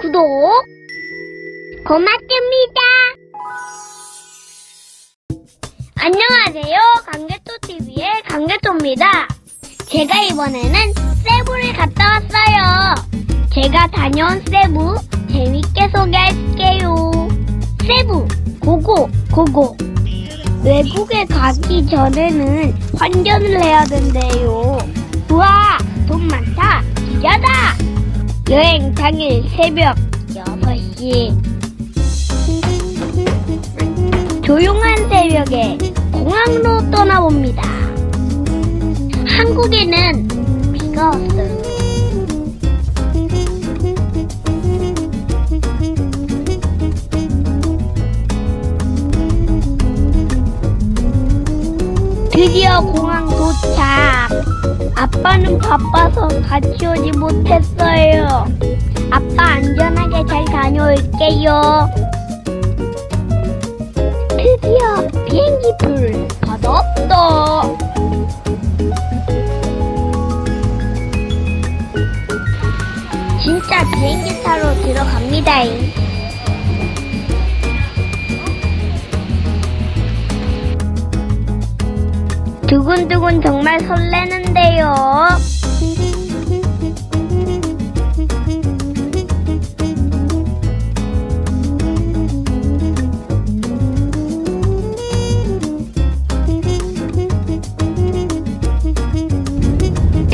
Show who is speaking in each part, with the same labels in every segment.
Speaker 1: 구독 고맙습니다. 안녕하세요. 강개토TV의 강개토입니다. 제가 이번에는 세부를 갔다 왔어요. 제가 다녀온 세부 재밌게 소개할게요. 세부 고고 고고 외국에 가기 전에는 환전을 해야 된대요. 우와 돈 많다 기자다 여행 당일 새벽 6시 조용한 새벽에 공항으로 떠나봅니다. 한국에는 비가 왔어요. 드디어 공항 도착. 아빠는 바빠서 같이 오지 못했어요. 올게요. 드디어 비행기 불 받았어. 진짜 비행기 타러 들어갑니다. 두근두근 정말 설레는데요.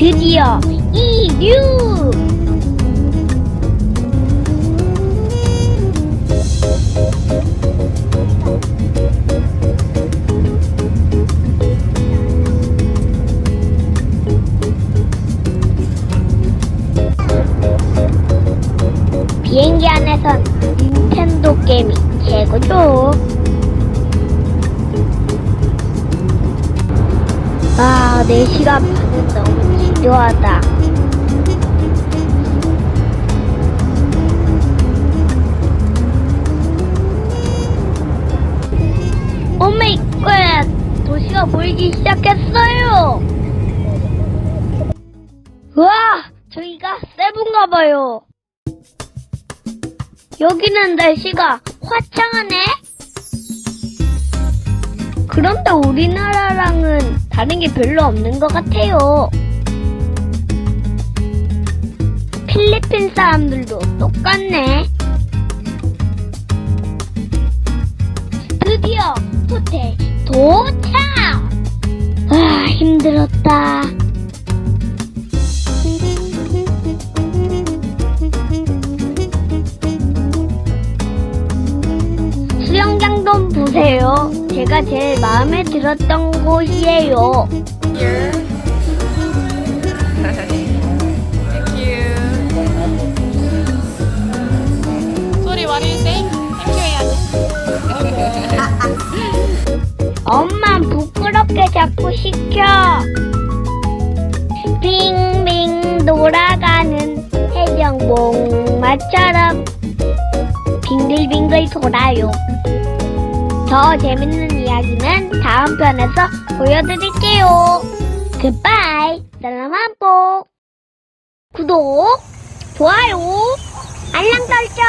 Speaker 1: 드디어 이륙! 비행기 안에선 닌텐도 게임이 최고죠. 아, 4시간 반은 너무 지루하다. 오메이갓! 도시가 보이기 시작했어요! 우와! 저희가 세븐가 봐요. 여기는 날씨가 화창하네? 그런데 우리나라랑은 다른 게 별로 없는 것 같아요. 필리핀 사람들도 똑같네. 드디어 호텔 도착! 아, 힘들었다. 수영장도 보세요. 제가 제일 마음에 들었던 곳이에요. 엄마 부끄럽게 자꾸 시켜. 빙빙 돌아가는 해적봉마처럼 빙글빙글 돌아요. 더 재밌는 이야기는 다음 편에서 보여드릴게요. 굿바이, 살라만뽀. 구독, 좋아요, 알람 설정.